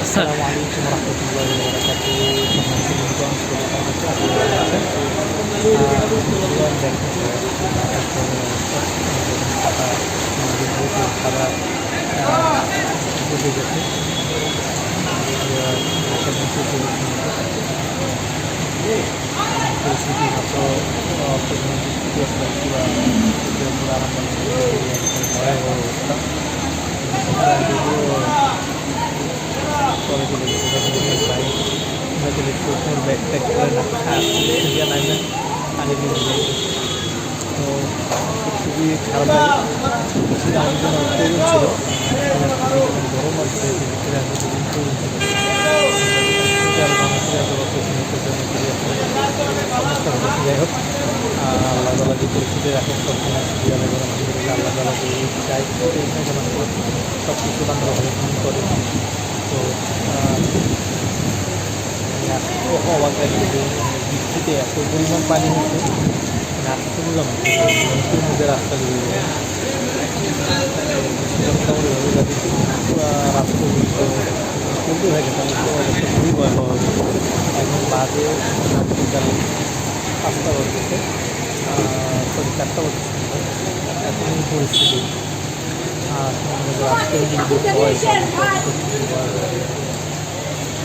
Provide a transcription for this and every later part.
আসসালামু আলাইকুম রহমতুল্লাহ খাবার বুঝে গেছে পরিস্থিতি হয়তো পরিস্থিতি চলে গেছে ভাই চলে শুকনোর ব্যাগ ট্যাগ করে না আসছে নাই না নিয়ে যাই তো খুবই খারাপ লাগে। আমার জন্য তরুণ ছিল। গরম আছে শুনেছে সমস্যা হচ্ছে যাই হোক সব কিছু আমরা ভালো করে। তো অবাক লাগে যে বৃষ্টিতে এত পরিমাণ পানি হচ্ছে। রাস্তা বুঝলাম নদীর মধ্যে রাস্তা দিয়ে মোটামুটি ভাবে যাতে রাস্তা চলতে থাকে তাহলে তো অবস্থা খুবই ভয়াবহ হবে এখন বাদে বিকাল পাঁচটা বাজতেছে সরি চারটা বাজতেছে। এই পরিস্থিতি। আর রাস্তায় যদি ভয়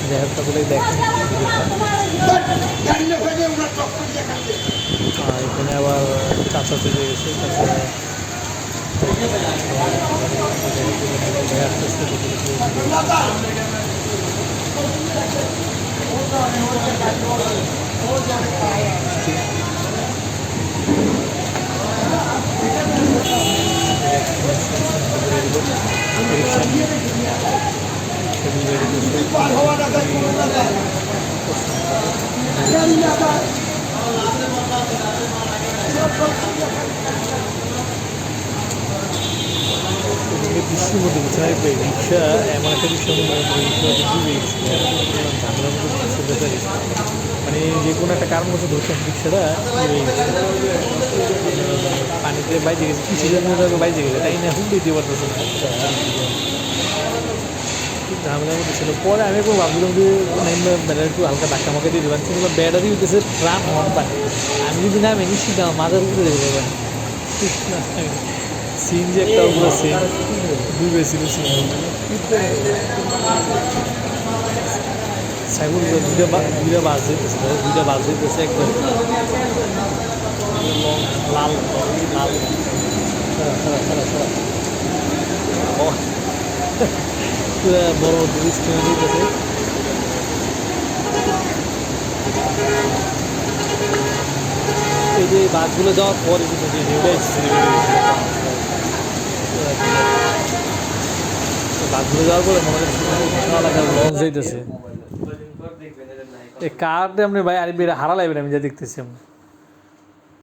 যাই হোক সকলে দেখেন আর এখানে আবার চাচা চলে গেছে চাচা আস্তে Thank you. বৃষ্টির মধ্যে কোথায় রিক্সা এমন একটা মনে হয় রিক্সা গেছে মানে যে কোনো একটা কারণ মতো ধরছেন রিক্সাটা পানিতে বাইরে গেছে কিছু জন্য বাইরে গেছে তাই না হুন্ডি দিয়ে পারতেছে না ঝামেলার মধ্যে ছিল পরে আমি একটু ভাবছিলাম যে বেড়া একটু হালকা ধাক্কা মাকে দিয়ে দেবেন কিন্তু বেড়ারই হইতেছে ট্রাম হন পানি আমি যদি নিশ্চিত আমার মাথার উপরে দেখে দেবেন সিন যে একটা পুরো সিন ডুবে ছিল সিন সাইবুল দুইটা দুইটা বাস যেতেছে দুইটা বাস যেতেছে একদম। লাল লাল। বড় ব্রিজ কিনে দিতেছে। এই যে বাসগুলো যাওয়ার পরে কিন্তু যে ঢেউটা এসেছে বাসগুলো যাওয়ার পরে মনে হয় লঞ্চ এই কারটা আপনি ভাই আরে হারা লাগবে আমি যা দেখতেছি। আমি